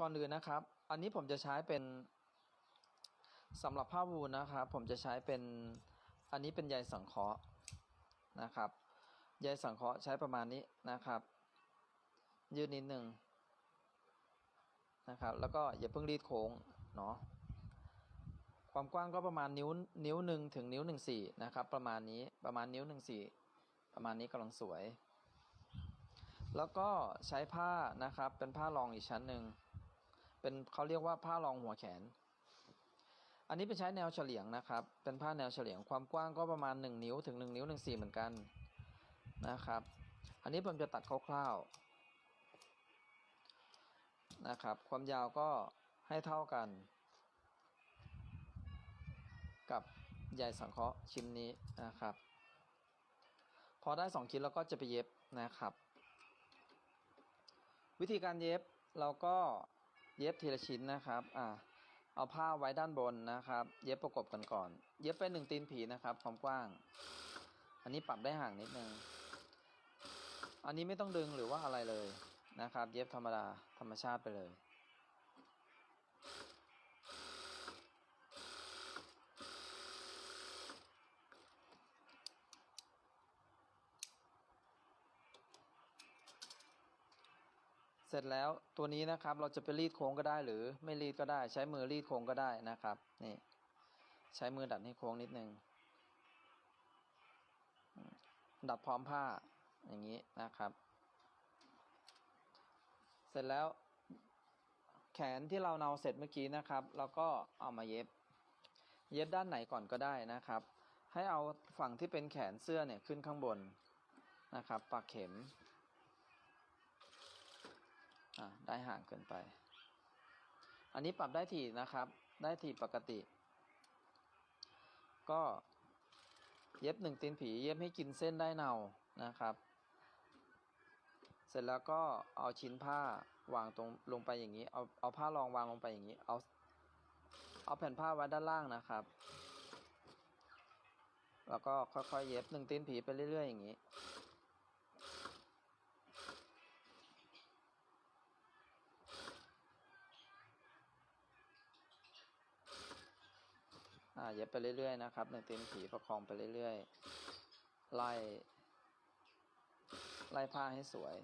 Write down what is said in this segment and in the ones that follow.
ก่อนอื่นนะครับ อันนี้ผมจะใช้เป็นสำหรับผ้าวูลนะครับ ผมจะใช้เป็นอันนี้เป็นใยสังเคราะห์นะครับใยสังเคราะห์ใช้ประมาณนี้นะครับ ยืดนิดหนึ่งนะครับ แล้วก็อย่าเพิ่งรีดโค้งเนาะความกว้างก็ประมาณนิ้วนิ้วหนึ่งถึงนิ้วหนึ่งสี่นะครับ ประมาณนี้ประมาณนิ้วหนึ่งสี่ประมาณนี้กำลังสวย แล้วก็ใช้ผ้านะครับเป็นผ้ารองอีกชั้นหนึ่ง เป็นเขาเรียกว่าผ้ารองหัวแขน อันนี้เป็นใช้แนวเฉลียงนะครับ เป็นผ้าแนวเฉลียงความกว้างก็ประมาณ 1 นิ้วถึง 1 นิ้ว1 4เหมือนกันนะครับ อันนี้ผมจะตัดคร่าวๆนะครับ ความยาวก็ให้เท่ากัน กับใยสังเคราะห์ชิ้นนี้นะครับ พอได้ 2 ชิ้นเราก็จะไปเย็บนะครับ วิธีการเย็บเราก็ เย็บทีละชิ้นนะครับ อ่า เอาผ้าไว้ด้านบนนะครับ เย็บประกบกันก่อน เย็บไปหนึ่งตีนผีนะครับ ความกว้าง อันนี้ปรับได้ห่างนิดนึง อันนี้ไม่ต้องดึงหรือว่าอะไรเลยนะครับ เย็บธรรมดาธรรมชาติไปเลย เสร็จแล้วตัวนี้นะครับเราจะไปรีดโค้งก็ได้หรือไม่รีดก็ได้ ใช้มือรีดโค้งก็ได้นะครับนี่ใช้มือดัดให้โค้งนิดนึงดัดพร้อมผ้าอย่างนี้นะครับ เสร็จแล้ว แขนที่เราเนาเสร็จเมื่อกี้นะครับเราก็เอามาเย็บ เย็บด้านไหนก่อนก็ได้นะครับ ให้เอาฝั่งที่เป็นแขนเสื้อเนี่ยขึ้นข้างบนนะครับ ปักเข็ม ได้ห่างเกินไป อันนี้ปรับได้ถี่นะครับ ได้ถี่ปกติ ก็เย็บหนึ่งตีนผี เย็บให้กินเส้นได้เนานะครับ เสร็จแล้วก็เอาชิ้นผ้าวางตรงลงไปอย่างนี้ เอาเอาผ้ารองวางลงไปอย่างนี้ เอาเอาแผ่นผ้าไว้ด้านล่างนะครับ แล้วก็ค่อยๆเย็บหนึ่งตีนผีไปเรื่อยๆอย่างนี้ เย็บไปเรื่อยๆนะครับหนึ่งตีนผีประคองไปเรื่อยๆ ไล่ ไล่ผ้าให้สวย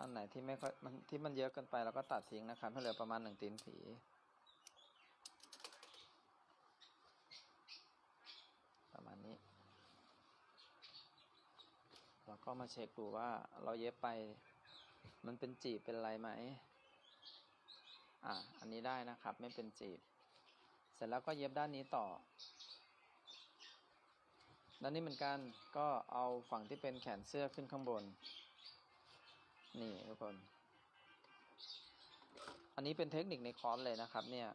อันไหนที่ไม่ค่อยมันที่มันเยอะเกินไปเราก็ตัดทิ้งนะครับให้เหลือประมาณหนึ่งตีนผีประมาณนี้ เราก็มาเช็คดูว่าเราเย็บไป มันเป็นจีบเป็นอะไรไหมอะอันนี้ได้นะครับไม่เป็นจีบ เสร็จแล้วก็เย็บด้านนี้ต่อ ด้านนี้เหมือนกันก็เอาฝั่งที่เป็นแขนเสื้อขึ้นข้างบน นี่ทุกคน อันนี้เป็นเทคนิคในคอร์สเลยนะครับ เนี่ย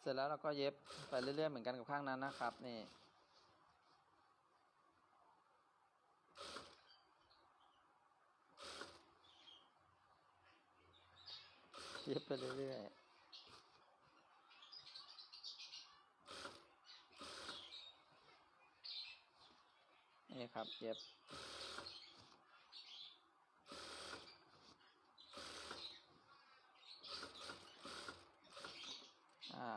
เสร็จแล้วเราก็เย็บไปเรื่อยๆเหมือนกันกับข้างนั้นนะครับ นี่เย็บไปเรื่อยๆ นี่ครับ เย็บ อ่า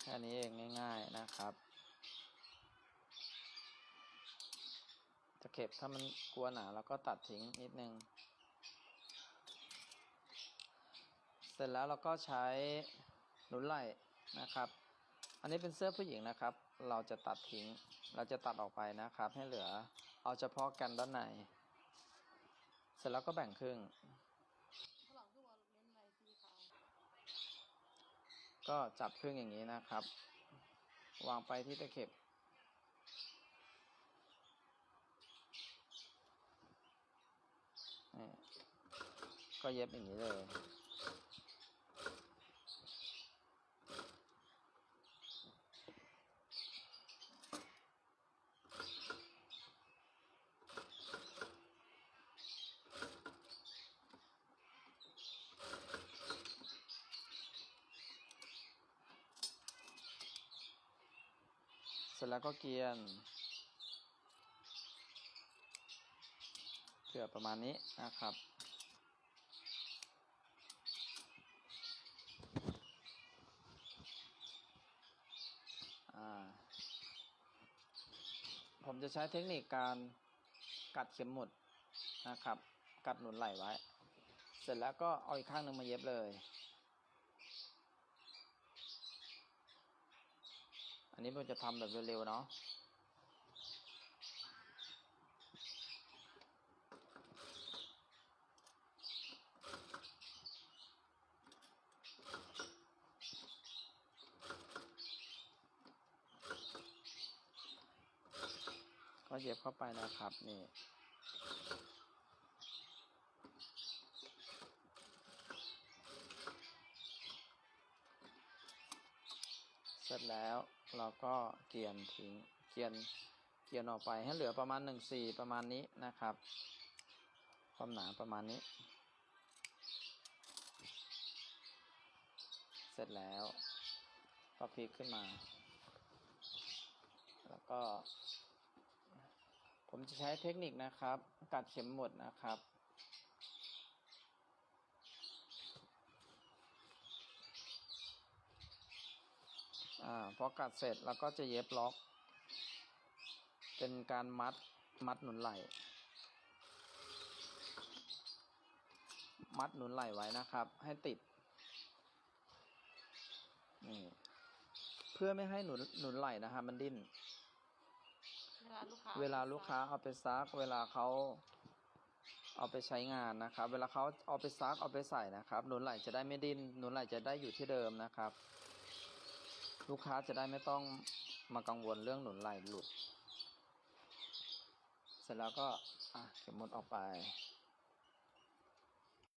แค่นี้เองง่ายๆนะครับตะเข็บถ้ามันกลัวหนาเราก็ตัดทิ้งนิดนึง เสร็จแล้วเราก็ใช้หนุนไหล่นะครับอันนี้เป็นเสื้อผู้หญิงนะครับ เราจะตัดทิ้ง เราจะตัดออกไปนะครับ ให้เหลือ เอาเฉพาะกันด้านใน เสร็จแล้วก็แบ่งครึ่ง ก็จับครึ่งอย่างนี้นะครับ วางไปที่ตะเข็บ ก็เย็บอย่างนี้เลย ร็จแล้วก็เกียนเกือประมาณนี้นะครับ ผมจะใช้เทคนิคการกัดเข็มหมุดนะครับ กัดหนุนไหล่ไว้ เสร็จแล้วก็เอาอีกข้างหนึ่งมาเย็บเลย อันนี้ผมจะทำแบบเร็วๆเนาะก็เย็บเข้าไปนะครับนี่ เสร็จ แล้ว เราก็เกียนทิ้งเกียนเกียนออกไปให้เหลือประมาณหนึ่งสี่ประมาณนี้นะครับ ความหนาประมาณนี้ เสร็จแล้ว ก็พลิกขึ้นมา แล้วก็ ผมจะใช้เทคนิคนะครับ กัดเข็มหมดนะครับ อ่าพอกัดเสร็จแล้วก็จะเย็บล็อก เป็นการมัดมัดหนุนไหล่มัดหนุนไหล่ไว้นะครับ ให้ติดนี่เพื่อไม่ให้หนุนหนุนไหล่นะครับมันดิ้นเวลาลูกค้าเวลาลูกค้าเอาไปซัก เวลาเขาเอาไปใช้งานนะครับ เวลาเขาเอาไปซักเอาไปใส่นะครับ หนุนไหล่จะได้ไม่ดิ้นหนุนไหล่จะได้อยู่ที่เดิมนะครับ ลูกค้าจะได้ไม่ต้องมากังวลเรื่องหนุนไหลหลุด เสร็จแล้วก็อะเข็มหมดออกไป